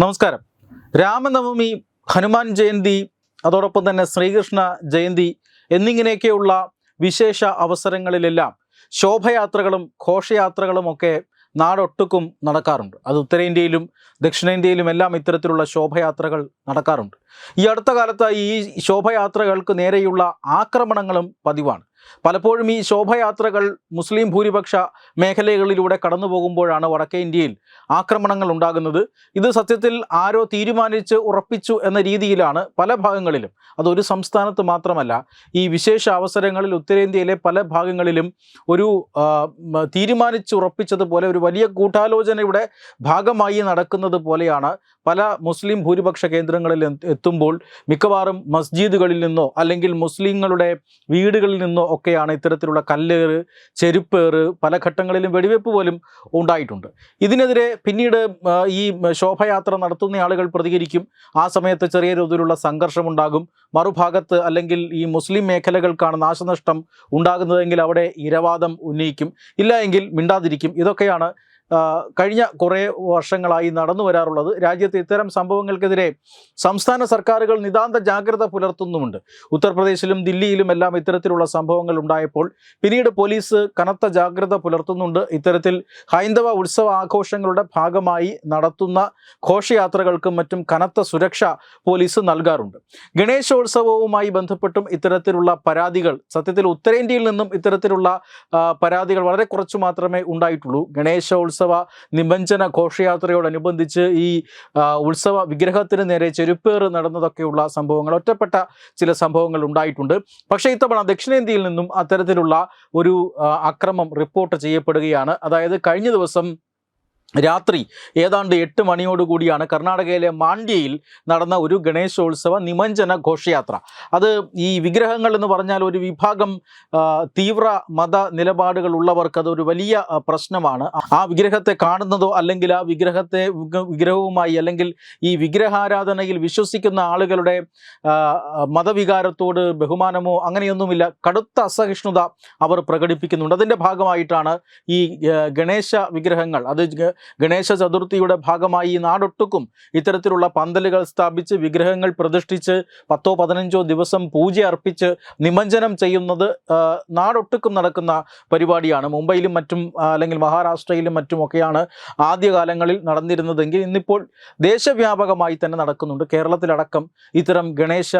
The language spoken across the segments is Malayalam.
നമസ്കാരം. രാമനവമി ഹനുമാൻ ജയന്തി അതോടൊപ്പം തന്നെ ശ്രീകൃഷ്ണ ജയന്തി എന്നിങ്ങനെയൊക്കെയുള്ള വിശേഷ അവസരങ്ങളിലെല്ലാം ശോഭയാത്രകളും ഘോഷയാത്രകളും ഒക്കെ നാടൊട്ടുക്കും നടക്കാറുണ്ട്. അത് ഉത്തരേന്ത്യയിലും ദക്ഷിണേന്ത്യയിലും എല്ലാം ഇത്തരത്തിലുള്ള ശോഭയാത്രകൾ നടക്കാറുണ്ട്. ഈ അടുത്ത കാലത്ത് ഈ ശോഭയാത്രകൾക്ക് നേരെയുള്ള ആക്രമണങ്ങളും പതിവാണ്. പലപ്പോഴും ഈ ശോഭയാത്രകൾ മുസ്ലിം ഭൂരിപക്ഷ മേഖലകളിലൂടെ കടന്നു പോകുമ്പോഴാണ് വടക്കേ ഇന്ത്യയിൽ ആക്രമണങ്ങൾ ഉണ്ടാകുന്നത്. ഇത് സത്യത്തിൽ ആരോ തീരുമാനിച്ച് ഉറപ്പിച്ചു എന്ന രീതിയിലാണ് പല ഭാഗങ്ങളിലും. അതൊരു സംസ്ഥാനത്ത് മാത്രമല്ല ഈ വിശേഷ അവസരങ്ങളിൽ ഉത്തരേന്ത്യയിലെ പല ഭാഗങ്ങളിലും ഒരു തീരുമാനിച്ച് ഉറപ്പിച്ചതുപോലെ ഒരു വലിയ കൂട്ടാലോചനയുടെ ഭാഗമായി നടക്കുന്നത് പോലെയാണ് പല മുസ്ലിം ഭൂരിപക്ഷ കേന്ദ്രങ്ങളിൽ എത്തുമ്പോൾ മിക്കവാറും മസ്ജിദുകളിൽ നിന്നോ അല്ലെങ്കിൽ മുസ്ലിങ്ങളുടെ വീടുകളിൽ നിന്നോ ഒക്കെയാണ് ഇത്തരത്തിലുള്ള കല്ലേറ് ചെരുപ്പേറ് പല ഘട്ടങ്ങളിലും വെടിവെപ്പ് പോലും ഉണ്ടായിട്ടുണ്ട്. ഇതിനെതിരെ പിന്നീട് ഈ ശോഭയാത്ര നടത്തുന്ന ആളുകൾ പ്രതികരിക്കും. ആ സമയത്ത് ചെറിയ തോതിലുള്ള സംഘർഷമുണ്ടാകും. മറുഭാഗത്ത് അല്ലെങ്കിൽ ഈ മുസ്ലിം മേഖലകൾക്കാണ് നാശനഷ്ടം ഉണ്ടാകുന്നതെങ്കിൽ അവിടെ ഇരവാദം ഉന്നയിക്കും. ഇല്ല എങ്കിൽ മിണ്ടാതിരിക്കും. ഇതൊക്കെയാണ് കഴിഞ്ഞ കുറേ വർഷങ്ങളായി നടന്നു വരാറുള്ളത്. രാജ്യത്ത് ഇത്തരം സംഭവങ്ങൾക്കെതിരെ സംസ്ഥാന സർക്കാരുകൾ നിതാന്ത ജാഗ്രത പുലർത്തുന്നുമുണ്ട്. ഉത്തർപ്രദേശിലും ദില്ലിയിലും എല്ലാം ഇത്തരത്തിലുള്ള സംഭവങ്ങൾ ഉണ്ടായപ്പോൾ പിന്നീട് പോലീസ് കനത്ത ജാഗ്രത പുലർത്തുന്നുണ്ട്. ഇത്തരത്തിൽ ഹൈന്ദവ ഉത്സവ ആഘോഷങ്ങളുടെ ഭാഗമായി നടത്തുന്ന ഘോഷയാത്രകൾക്കും മറ്റും കനത്ത സുരക്ഷ പോലീസ് നൽകാറുണ്ട്. ഗണേശോത്സവവുമായി ബന്ധപ്പെട്ടും ഇത്തരത്തിലുള്ള പരാതികൾ സത്യത്തിൽ ഉത്തരേന്ത്യയിൽ നിന്നും ഇത്തരത്തിലുള്ള പരാതികൾ വളരെ കുറച്ചു മാത്രമേ ഉണ്ടായിട്ടുള്ളൂ. ഗണേശോത്സവ നിമഞ്ജന ഘോഷയാത്രയോടനുബന്ധിച്ച് ഈ ഉത്സവ വിഗ്രഹത്തിന് നേരെ ചെരുപ്പേറ് നടന്നതൊക്കെയുള്ള സംഭവങ്ങൾ. ഒറ്റപ്പെട്ട ചില സംഭവങ്ങൾ ഉണ്ടായിട്ടുണ്ട്. പക്ഷേ ഇത്തവണ ദക്ഷിണേന്ത്യയിൽ നിന്നും അത്തരത്തിലുള്ള ഒരു അക്രമം റിപ്പോർട്ട് ചെയ്യപ്പെടുകയാണ്. അതായത് കഴിഞ്ഞ ദിവസം രാത്രി ഏതാണ്ട് എട്ട് മണിയോടുകൂടിയാണ് കർണാടകയിലെ മാണ്ഡ്യയിൽ നടന്ന ഒരു ഗണേശോത്സവ നിമഞ്ജന ഘോഷയാത്ര. അത് ഈ വിഗ്രഹങ്ങൾ എന്ന് പറഞ്ഞാൽ ഒരു വിഭാഗം തീവ്ര മത നിലപാടുകൾ ഉള്ളവർക്ക് അതൊരു വലിയ പ്രശ്നമാണ്. ആ വിഗ്രഹത്തെ കാണുന്നതോ അല്ലെങ്കിൽ ആ വിഗ്രഹത്തെ വിഗ്രഹവുമായി അല്ലെങ്കിൽ ഈ വിഗ്രഹാരാധനയിൽ വിശ്വസിക്കുന്ന ആളുകളുടെ മതവികാരത്തോട് ബഹുമാനമോ അങ്ങനെയൊന്നുമില്ല. കടുത്ത അസഹിഷ്ണുത അവർ പ്രകടിപ്പിക്കുന്നുണ്ട്. അതിന്റെ ഭാഗമായിട്ടാണ് ഈ ഗണേശ വിഗ്രഹങ്ങൾ. അത് ഗണേശ ചതുർത്ഥിയുടെ ഭാഗമായി ഈ നാടൊട്ടുക്കും. ഇത്തരത്തിലുള്ള പന്തലുകൾ സ്ഥാപിച്ച് വിഗ്രഹങ്ങൾ പ്രതിഷ്ഠിച്ച് പത്തോ പതിനഞ്ചോ ദിവസം പൂജ അർപ്പിച്ച് നിമഞ്ജനം ചെയ്യുന്നത് നാടൊട്ടുക്കും നടക്കുന്ന പരിപാടിയാണ്. മുംബൈയിലും മറ്റും അല്ലെങ്കിൽ മഹാരാഷ്ട്രയിലും മറ്റുമൊക്കെയാണ് ആദ്യകാലങ്ങളിൽ നടന്നിരുന്നതെങ്കിൽ ഇന്നിപ്പോൾ ദേശവ്യാപകമായി തന്നെ നടക്കുന്നുണ്ട്. കേരളത്തിലടക്കം ഇത്തരം ഗണേശ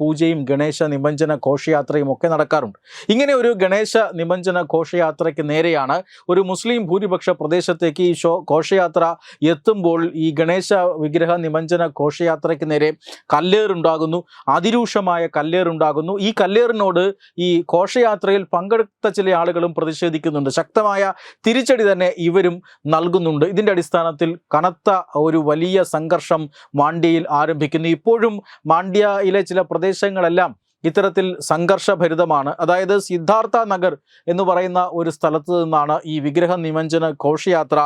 പൂജയും ഗണേശ നിമഞ്ജന ഘോഷയാത്രയും ഒക്കെ നടക്കാറുണ്ട്. ഇങ്ങനെ ഒരു ഗണേശ നിമഞ്ജന ഘോഷയാത്രയ്ക്ക് നേരെയാണ് ഒരു മുസ്ലിം ഭൂരിപക്ഷ പ്രദേശത്തേക്ക് ഈ ഷോ ഘോഷയാത്ര എത്തുമ്പോൾ ഈ ഗണേശ വിഗ്രഹ നിമഞ്ജന ഘോഷയാത്രയ്ക്ക് നേരെ കല്ലേറുണ്ടാകുന്നു. അതിരൂക്ഷമായ കല്ലേറുണ്ടാകുന്നു. ഈ കല്ലേറിനോട് ഈ ഘോഷയാത്രയിൽ പങ്കെടുത്ത ചില ആളുകളും പ്രതിഷേധിക്കുന്നുണ്ട്. ശക്തമായ തിരിച്ചടി തന്നെ ഇവരും നൽകുന്നുണ്ട്. ഇതിന്റെ അടിസ്ഥാനത്തിൽ കനത്ത ഒരു വലിയ സംഘർഷം മാണ്ഡ്യയിൽ ആരംഭിക്കുന്നു. ഇപ്പോഴും മാണ്ഡ്യയിലെ ചില പ്രദേശങ്ങളെല്ലാം ഇത്തരത്തിൽ സംഘർഷഭരിതമാണ്. അതായത് സിദ്ധാർത്ഥ നഗർ എന്ന് പറയുന്ന ഒരു സ്ഥലത്ത് നിന്നാണ് ഈ വിഗ്രഹ നിമഞ്ജന ഘോഷയാത്ര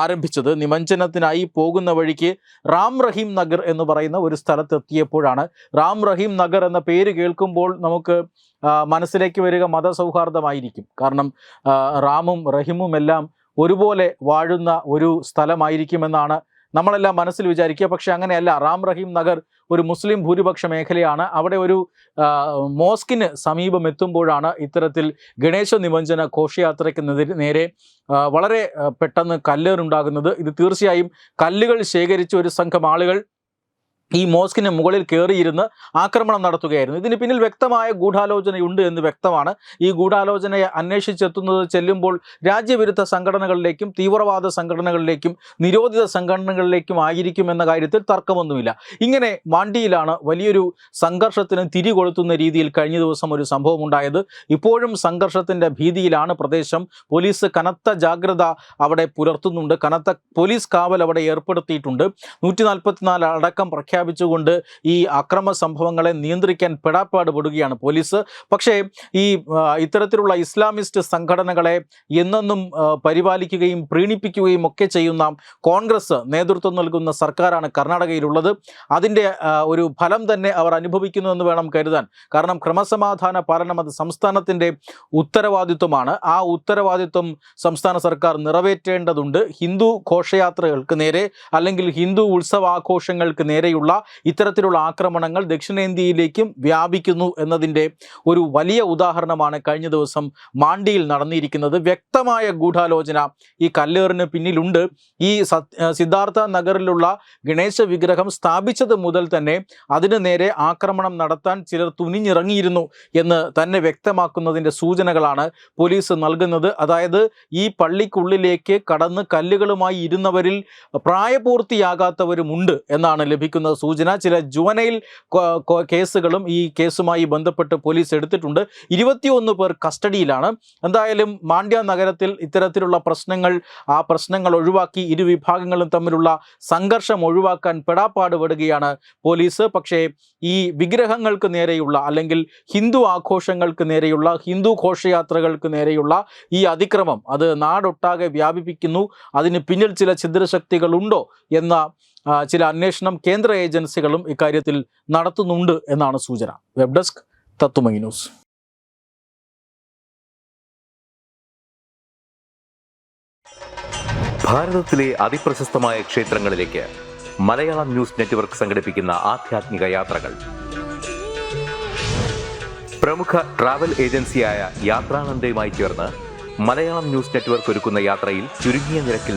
ആരംഭിച്ചത്. നിമഞ്ജനത്തിനായി പോകുന്ന വഴിക്ക് റാം റഹീം നഗർ എന്ന് പറയുന്ന ഒരു സ്ഥലത്തെത്തിയപ്പോഴാണ് റാം റഹീം നഗർ എന്ന പേര് കേൾക്കുമ്പോൾ നമുക്ക് മനസ്സിലേക്ക് വരിക മതസൗഹാർദ്ദമായിരിക്കും. കാരണം റാമും റഹീമും എല്ലാം ഒരുപോലെ വാഴുന്ന ഒരു സ്ഥലമായിരിക്കുമെന്നാണ് നമ്മളെല്ലാം മനസ്സിൽ വിചാരിക്കുക. പക്ഷെ അങ്ങനെയല്ല. റാം റഹീം നഗർ ഒരു മുസ്ലിം ഭൂരിപക്ഷ മേഖലയാണ്. അവിടെ ഒരു മോസ്കിന് സമീപം എത്തുമ്പോഴാണ് ഇത്തരത്തിൽ ഗണേശ നിമഞ്ജന ഘോഷയാത്രയ്ക്ക് നേരെ വളരെ പെട്ടെന്ന് കല്ലേറുണ്ടാകുന്നത്. ഇത് തീർച്ചയായും കല്ലുകൾ ശേഖരിച്ച ഒരു സംഘം ആളുകൾ ഈ മോസ്കിന് മുകളിൽ കയറിയിരുന്ന് ആക്രമണം നടത്തുകയായിരുന്നു. ഇതിന് പിന്നിൽ വ്യക്തമായ ഗൂഢാലോചനയുണ്ട് എന്ന് വ്യക്തമാണ്. ഈ ഗൂഢാലോചനയെ അന്വേഷിച്ചെത്തുന്നത് ചെല്ലുമ്പോൾ രാജ്യവിരുദ്ധ സംഘടനകളിലേക്കും തീവ്രവാദ സംഘടനകളിലേക്കും നിരോധിത സംഘടനകളിലേക്കും ആയിരിക്കും എന്ന കാര്യത്തിൽ തർക്കമൊന്നുമില്ല. ഇങ്ങനെ മാണ്ടിയിലാണ് വലിയൊരു സംഘർഷത്തിന് തിരികൊളുത്തുന്ന രീതിയിൽ കഴിഞ്ഞ ദിവസം ഒരു സംഭവം ഉണ്ടായത്. ഇപ്പോഴും സംഘർഷത്തിന്റെ ഭീതിയിലാണ് പ്രദേശം. പോലീസ് കനത്ത ജാഗ്രത അവിടെ പുലർത്തുന്നുണ്ട്. കനത്ത പോലീസ് കാവൽ അവിടെ ഏർപ്പെടുത്തിയിട്ടുണ്ട്. നൂറ്റി അടക്കം പ്രഖ്യാപിച്ചു പ്രഖ്യാപിച്ചുകൊണ്ട് ഈ അക്രമ സംഭവങ്ങളെ നിയന്ത്രിക്കാൻ പെടാപ്പാട് പെടുകയാണ് പോലീസ്. പക്ഷേ ഈ ഇത്തരത്തിലുള്ള ഇസ്ലാമിസ്റ്റ് സംഘടനകളെ എന്നെന്നും പരിപാലിക്കുകയും പ്രീണിപ്പിക്കുകയും ഒക്കെ ചെയ്യുന്ന കോൺഗ്രസ് നേതൃത്വം നൽകുന്ന സർക്കാരാണ് കർണാടകയിലുള്ളത്. അതിന്റെ ഒരു ഫലം തന്നെ അവർ അനുഭവിക്കുന്നു എന്ന് വേണം കരുതാൻ. കാരണം ക്രമസമാധാന പാലനം അത് സംസ്ഥാനത്തിന്റെ ഉത്തരവാദിത്വമാണ്. ആ ഉത്തരവാദിത്വം സംസ്ഥാന സർക്കാർ നിറവേറ്റേണ്ടതുണ്ട്. ഹിന്ദു ഘോഷയാത്രകൾക്ക് നേരെ അല്ലെങ്കിൽ ഹിന്ദു ഉത്സവാഘോഷങ്ങൾക്ക് നേരെയുള്ള ഇത്തരത്തിലുള്ള ആക്രമണങ്ങൾ ദക്ഷിണേന്ത്യയിലേക്കും വ്യാപിക്കുന്നു എന്നതിന്റെ ഒരു വലിയ ഉദാഹരണമാണ് കഴിഞ്ഞ ദിവസം മാണ്ടിയിൽ നടന്നിരിക്കുന്നത്. വ്യക്തമായ ഗൂഢാലോചന ഈ കല്ലേറിന് പിന്നിലുണ്ട്. ഈ സിദ്ധാർത്ഥ നഗറിലുള്ള ഗണേശ വിഗ്രഹം സ്ഥാപിച്ചത് മുതൽ തന്നെ അതിനു നേരെ ആക്രമണം നടത്താൻ ചിലർ തുനിഞ്ഞിറങ്ങിയിരുന്നു എന്ന് തന്നെ വ്യക്തമാക്കുന്നതിന്റെ സൂചനകളാണ് പോലീസ് നൽകുന്നത്. അതായത് ഈ പള്ളിക്കുള്ളിലേക്ക് കടന്ന് കല്ലുകളുമായി ഇരുന്നവരിൽ പ്രായപൂർത്തിയാകാത്തവരുമുണ്ട് എന്നാണ് ലഭിക്കുന്ന സൂചന. ചില കൊ- കേസുകളും ഈ കേസുമായി ബന്ധപ്പെട്ട് പോലീസ് എടുത്തിട്ടുണ്ട്. ഇരുപത്തിയൊന്ന് പേർ കസ്റ്റഡിയിലാണ്. എന്തായാലും മാണ്ഡ്യ നഗരത്തിൽ ഇത്തരത്തിലുള്ള പ്രശ്നങ്ങൾ ആ പ്രശ്നങ്ങൾ ഒഴിവാക്കി ഇരു വിഭാഗങ്ങളും തമ്മിലുള്ള സംഘർഷം ഒഴിവാക്കാൻ പെടാപ്പാട് പെടുകയാണ് പോലീസ്. പക്ഷേ ഈ വിഗ്രഹങ്ങൾക്ക് നേരെയുള്ള അല്ലെങ്കിൽ ഹിന്ദു ആഘോഷങ്ങൾക്ക് നേരെയുള്ള ഹിന്ദു ഘോഷയാത്രകൾക്ക് നേരെയുള്ള ഈ അതിക്രമം അത് നാടൊട്ടാകെ വ്യാപിപ്പിക്കുന്നു. അതിന് പിന്നിൽ ചില ഛിദ്രശക്തികളുണ്ടോ എന്ന ചില അന്വേഷണം കേന്ദ്ര ഏജൻസികളും ഇക്കാര്യത്തിൽ നടത്തുന്നുണ്ട് എന്നാണ് സൂചന. വെബ് ഡെസ്ക് തത്തുമൈ ന്യൂസ്. ക്ഷേത്രങ്ങളിലേക്ക് മലയാളം ന്യൂസ് നെറ്റ്വർക്ക് സംഘടിപ്പിക്കുന്ന യാത്രകൾ. പ്രമുഖ ട്രാവൽ ഏജൻസിയായ യാത്രാനന്ദയുമായി ചേർന്ന് മലയാളം ന്യൂസ് നെറ്റ്വർക്ക് ഒരുക്കുന്ന യാത്രയിൽ ചുരുങ്ങിയ നിരക്കിൽ